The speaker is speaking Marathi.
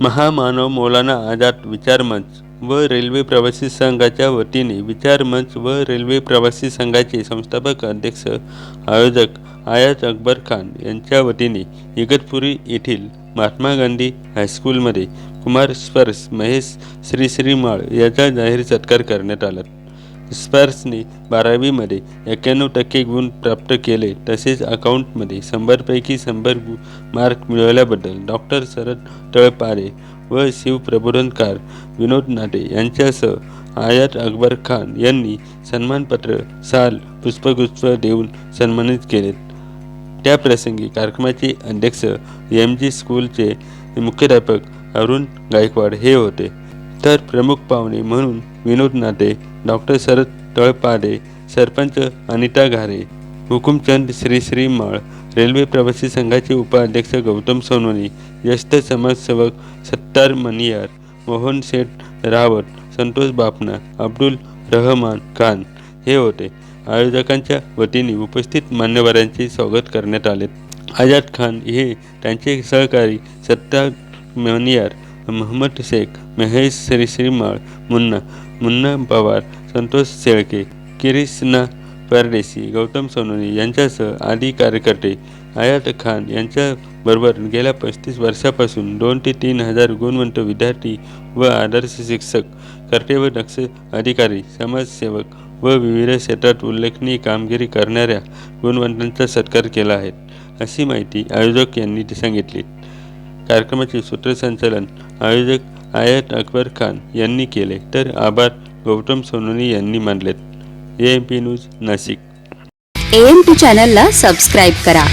महामानव मौलाना आझाद विचारमंच व रेल्वे प्रवासी संघाच्या वतीने विचारमंच व रेल्वे प्रवासी संघाचे संस्थापक अध्यक्ष आयोजक आयात अकबर खान यांच्या वतीने इगतपुरी येथील महात्मा गांधी हायस्कूलमध्ये कुमार स्पर्श महेश श्री श्रीमाळ याचा जाहीर सत्कार करण्यात आला. स्पर्शने बारावीमध्ये एक्क्याण्णव टक्के गुण प्राप्त केले तसेच अकाउंटमध्ये शंभरपैकी शंभर गु मार्क मिळवल्याबद्दल डॉक्टर शरद तळपारे व शिवप्रबोधनकार विनोद नाटे यांच्यासह आयात अकबर खान यांनी सन्मानपत्र साल पुष्पगुच्छ देऊन सन्मानित केले. त्याप्रसंगी कार्यक्रमाचे अध्यक्ष एम जी स्कूलचे मुख्याध्यापक अरुण गायकवाड हे होते. तर प्रमुख पाहुणे म्हणून विनोद नाते डॉक्टर शरद तळपाडे सरपंच अनिता घारे हुकुमचंद श्री श्री माळ रेल्वे प्रवासी संघाचे उपाध्यक्ष गौतम सोनवणी ज्येष्ठ समाजसेवक सत्तार मनियार मोहन शेठ रावत संतोष बापना अब्दुल रहमान खान हे होते. आयोजकांच्या वतीने उपस्थित मान्यवरांचे स्वागत करण्यात आले. आझाद खान हे त्यांचे सहकारी सत्तार मनियार महम्मद शेख महेश श्री श्रीमाळ मुन्ना मुन्ना पवार संतोष शेळके किरिष्णा परदेशी गौतम सोनोनी यांच्यासह आदी कार्यकर्ते आयात खान यांच्याबरोबर गेल्या पस्तीस वर्षापासून दोन ते तीन हजार गुणवंत विद्यार्थी व आदर्श शिक्षक कर्ते व कर्तव्यदक्ष अधिकारी समाजसेवक व विविध क्षेत्रात उल्लेखनीय कामगिरी करणाऱ्या गुणवंतांचा सत्कार केला आहे अशी माहिती आयोजक यांनी सांगितली. कार्यक्रमाचे सूत्रसंचालन आयोजक आयत अकबर खान यांनी केले. तर आभार गौतम सोनोनी यांनी मानलेत A M P news Nashik. M two चॅनलला सबस्क्राईब करा.